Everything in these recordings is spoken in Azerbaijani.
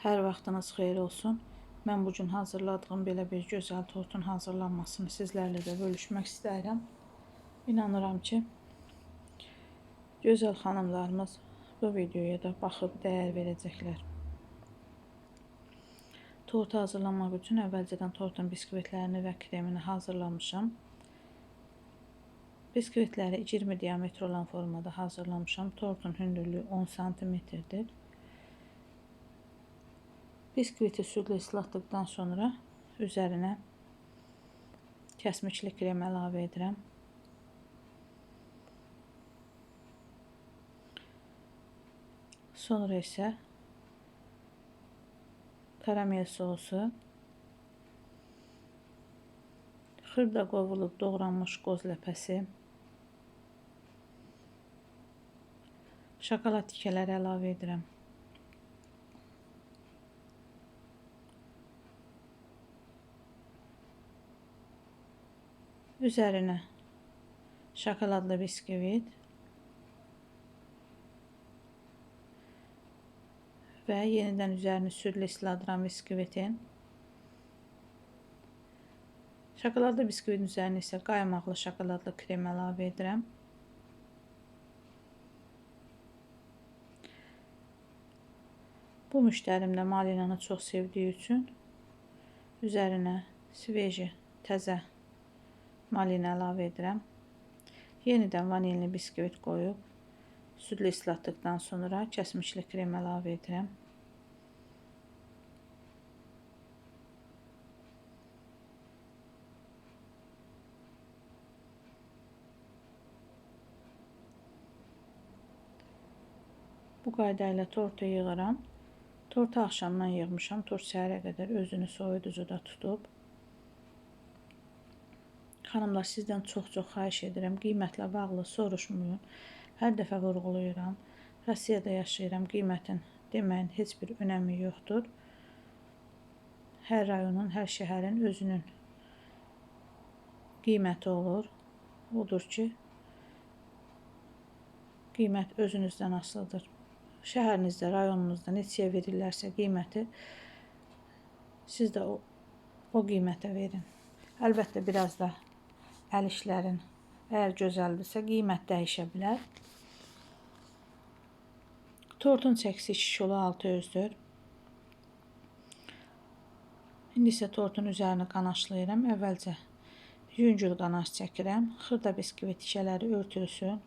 Hər vaxtınız xeyir olsun. Mən bu gün hazırladığım belə bir gözəl tortun hazırlanmasını sizlərlə də bölüşmək istəyirəm. İnanıram ki, gözəl xanımlarımız bu videoya da baxıb dəyər verəcəklər. Tortu hazırlamaq üçün əvvəlcədən tortun biskvitlərini və kremini hazırlamışam. Biskvitləri 20 diametr olan formada hazırlamışam. Tortun hündürlüyü 10 santimetrdir. Biskviti südlə ıslatdıqdan sonra üzərinə kəsmişli krem əlavə edirəm. Sonra isə karamel sosu, xırda qovulub doğranmış qoz ləpəsi, şokolad tikələri əlavə edirəm. Üzerine. Şokoladlı bisküvit. Ve yeniden üzerini sütle ısladıran bisküvitin. Şokoladlı bisküvitin üzerine ise kaymaklı şokoladlı krem əlavə edirəm. Bu müştərim də malinanı çox sevdiyi üçün üzərinə sveji, təzə malina əlavə edirəm. Yenidən vanilli biskvit qoyub südlə islatdıqdan sonra kəsmişli krem əlavə edirəm. Bu qayda ilə tortu yığıram. Tortu axşamdan yığmışam. Tort səhərə qədər özünü soyuducuda tutub. Xanımlar, sizdən çox-çox xahiş edirəm, qiymətlə bağlı soruşmayın. Hər dəfə vurğulayıram. Rusiyada yaşayıram, qiymətin deməyin heç bir önəmi yoxdur. Hər rayonun, hər şəhərin özünün qiyməti olur. Odur ki, qiymət özünüzdən asılıdır. Şəhərinizdə, rayonunuzda neçəyə verirlərsə qiyməti siz də o, o qiymətə verin. Əlbəttə biraz da əl işlərin əgər gözəldirsə qiymət dəyişə bilər. Tortun çəkisi 2 kilo 600-dür. İndi isə tortun üzərini qanaşlayıram. Əvvəlcə yüngül qanaş çəkirəm. Xırda biskvit tikələri örtülsün.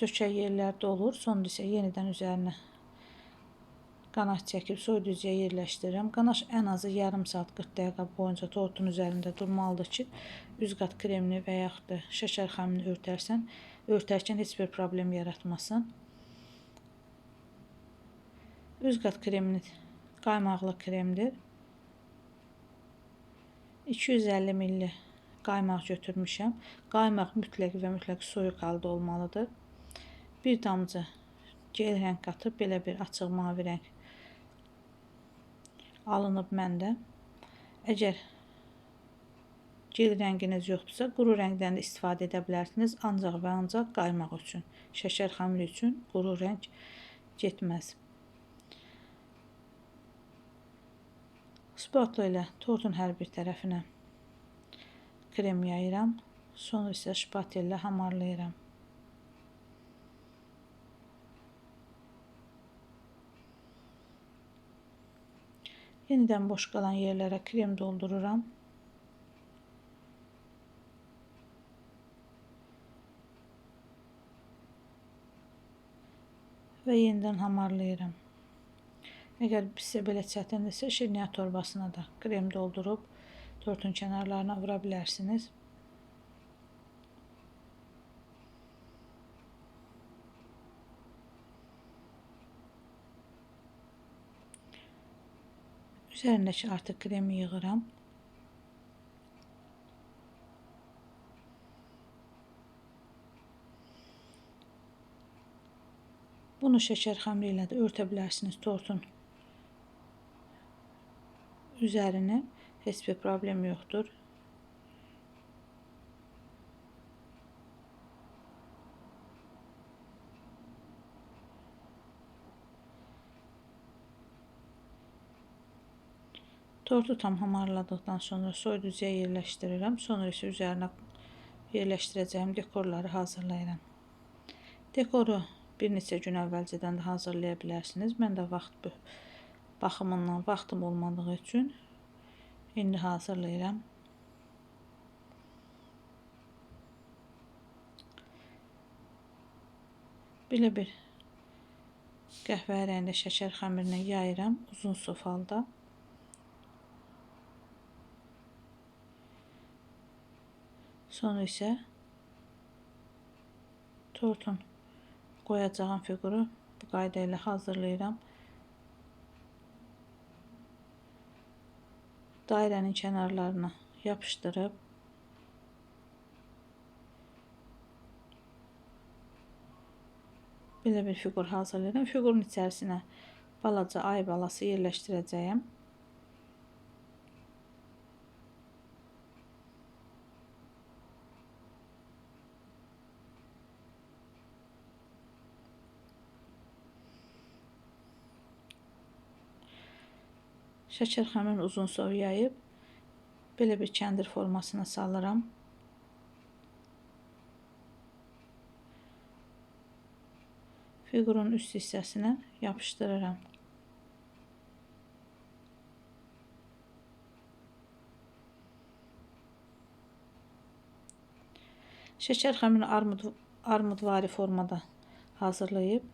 Çökək yerlərdə olur. Sonra isə yenidən üzərinə Qanaş çəkib soyuducuya yerləşdirirəm. Qanaş ən azı yarım saat 40 dəqiqə boyunca tortun üzərində durmalıdır ki, üz qat kremini və yaxud da şəkər xəmini örtərsən, örtərkən heç bir problem yaratmasın. Üz qat kremini qaymaqlı kremdir. 250 ml qaymaq götürmüşəm. Qaymaq mütləq və mütləq soyuq halda olmalıdır. Bir damcı gel rəng qatıb belə bir açıq mavi rəng alınıb məndə. Əgər gel rənginiz yoxdursa, quru rəngdən də istifadə edə bilərsiniz. Ancaq və ancaq qaymaq üçün, şəkər xəmiri üçün quru rəng getməz. Spatula ilə tortun hər bir tərəfinə krem yayıram. Sonra isə şpatellə hamarlayıram. Yeniden boş kalan yerlere krem doldururam. ve yeniden hamarlayıram. Əgər sizə belə çətindirsə, şirniyyat torbasına da krem doldurub tortun kənarlarına vura bilərsiniz. Üzerindeki artık kremi yığıram. Bunu şeker xəmiri ilə də örtə bilərsiniz tortun üzərini. Heç problem yoxdur. Tortu tam hamarladıktan sonra soyuducuya yerləşdirirəm. Sonra isə üzərinə yerləşdirəcəyim dekorları hazırlayıram. Dekoru bir neçə gün əvvəlcədən də hazırlaya bilərsiniz. Mən də vaxt baxımından vaxtım olmadığı üçün indi hazırlayıram. Belə bir qəhvə rəngli şəkər xəmirinə yayıram uzun sofalda. Sonra isə tortun qoyacağım fiquru bu qayda ilə hazırlayıram. Dairənin kənarlarına yapışdırıb Belə bir fiqur hazırlayıram. Fiqurun içərisinə balaca ay balası yerləşdirəcəyəm. Şəkər xəmirini uzun soy yayıb belə bir kəndir formasına salıram. figurun üst hissəsinə yapışdırıram. Şəkər xəmirini armud, armudvari formada hazırlayıb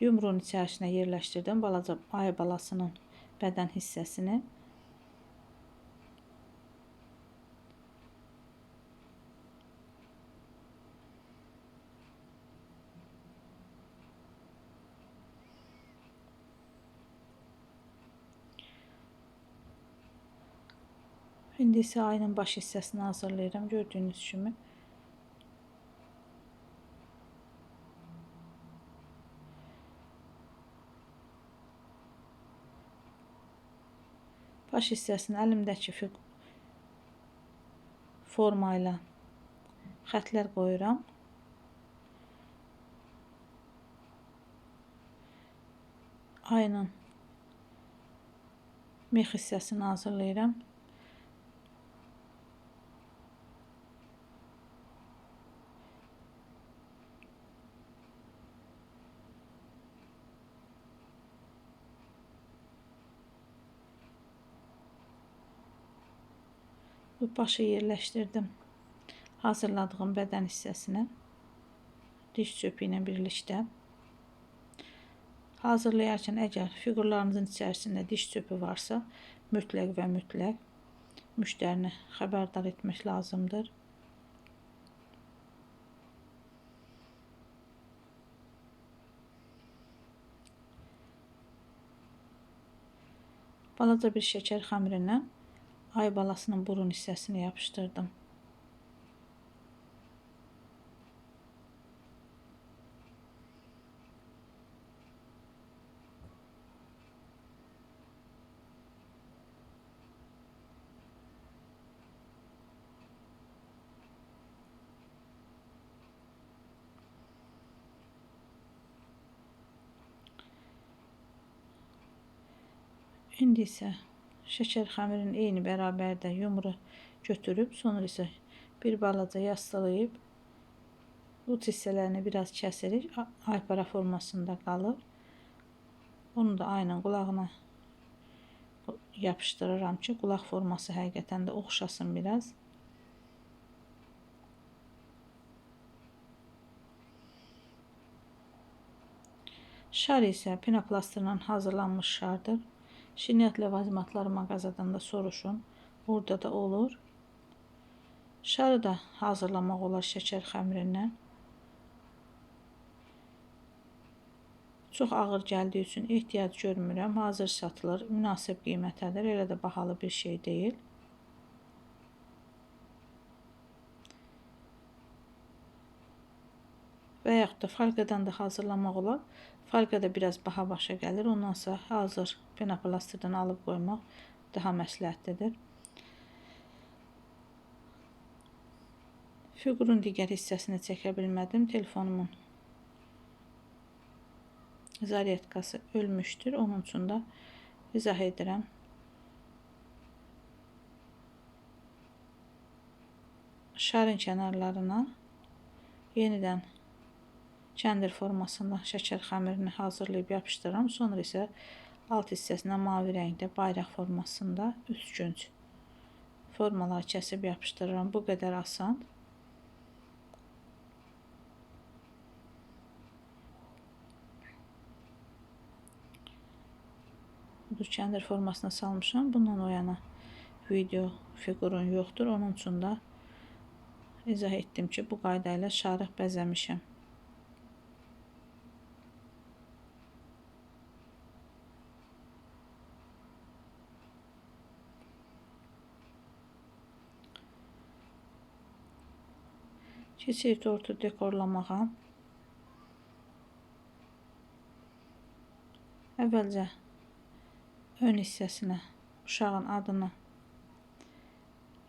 yumruğun içərisinə yerləşdirdim balaca ay balasının bədən hissəsini. İndi isə ayının baş hissəsini hazırlayıram. Gördüyünüz kimi. Baş hissəsini əlimdəki forma ilə xətlər qoyuram. Ayının mex hissəsini hazırlayıram. Bu başı yerləşdirdim. Hazırladığım bədən hissəsinə diş çöpü ilə birlikdə. Hazırlayarkən əgər fiqurlarınızın içərisində diş çöpü varsa, mütləq və mütləq müştərini xəbərdar etmək lazımdır. Balaca bir şəkər xəmirindən ay balasının burun hissəsini yapıştırdım. İndi isə şəkər xəmirin eyni bərabərdə yumru götürüb, sonra isə bir balaca yastılayıb uç hissələrini biraz kəsirik. Aypara formasında qalır. Onu da aynen qulağına yapışdırıram ki, qulaq forması həqiqətən də oxşasın biraz. Şar isə pinoplastırla hazırlanmış şardır. Şinyat levazmatları mağazadan da soruşun. Orada da olur. Şarı da hazırlamaq olar şəkər xəmirindən. Çox ağır gəldiyi üçün ehtiyac görmürəm. Hazır satılır, münasib qiymətədir. Elə də bahalı bir şey deyil. yaxud da farqadan da hazırlamaq olar. Farqa da biraz baha başa gəlir. Ondan sonra hazır penoplastırdan alıb qoymaq daha məsləhətlidir. Fiqurun digər hissəsini çəkə bilmədim. Telefonumun zaryadkası ölmüşdür. Onun üçün də izah edirəm. Şarın kənarlarına yenidən kəndir formasında şəkər xəmirini hazırlayıb yapışdırıram. Sonra isə alt hissəsinə mavi rəngdə bayraq formasında üçgünc formalar kəsib yapışdırıram. Bu qədər asan. Bu kəndir formasına salmışam. Bundan o yana video fiqurun yoxdur. Onun üçün də izah etdim ki, bu qayda ilə şarıq bəzəmişəm. Keçirik tortu dekorlamağa. Əvvəlcə ön hissəsinə uşağın adını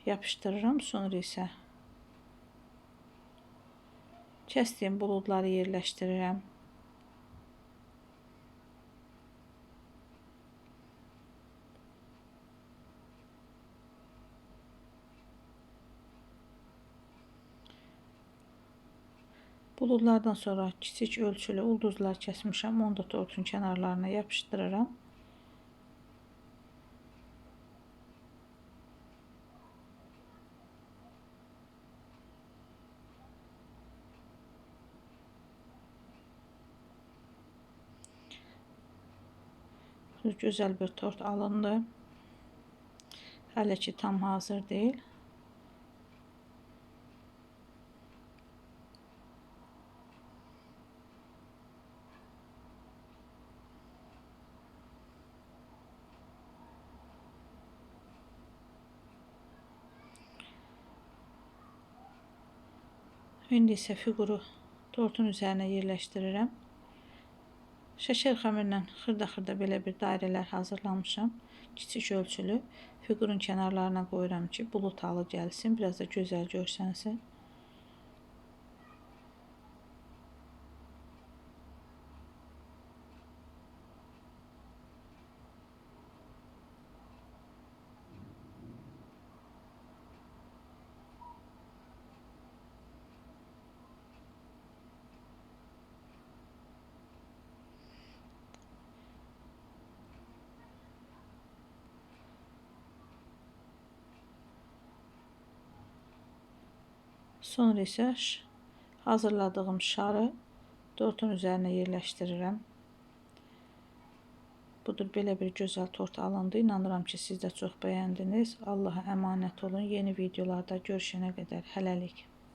yapıştırıram. Sonra isə kəsdiyim buludları yerləşdirirəm. Buludlardan sonra kiçik ölçülü ulduzlar kəsmişəm. Onu da tortun kənarlarına yapışdırıram. Güzel bir tort alındı. Hələ ki tam hazır değil. İndi isə fiquru tortun üzərinə yerləşdirirəm. Şəkər xəmirlə xırda-xırda belə bir dairələr hazırlamışam. Kiçik ölçülü. Fiqurun kənarlarına qoyuram ki, bulut halı gəlsin, biraz da gözəl görsənsin. Sonra isə hazırladığım şarı tortun üzərinə yerləşdirirəm. Budur belə bir gözəl tort alındı. İnanıram ki, siz də çox bəyəndiniz. Allaha əmanət olun. Yeni videolarda görüşənə qədər hələlik.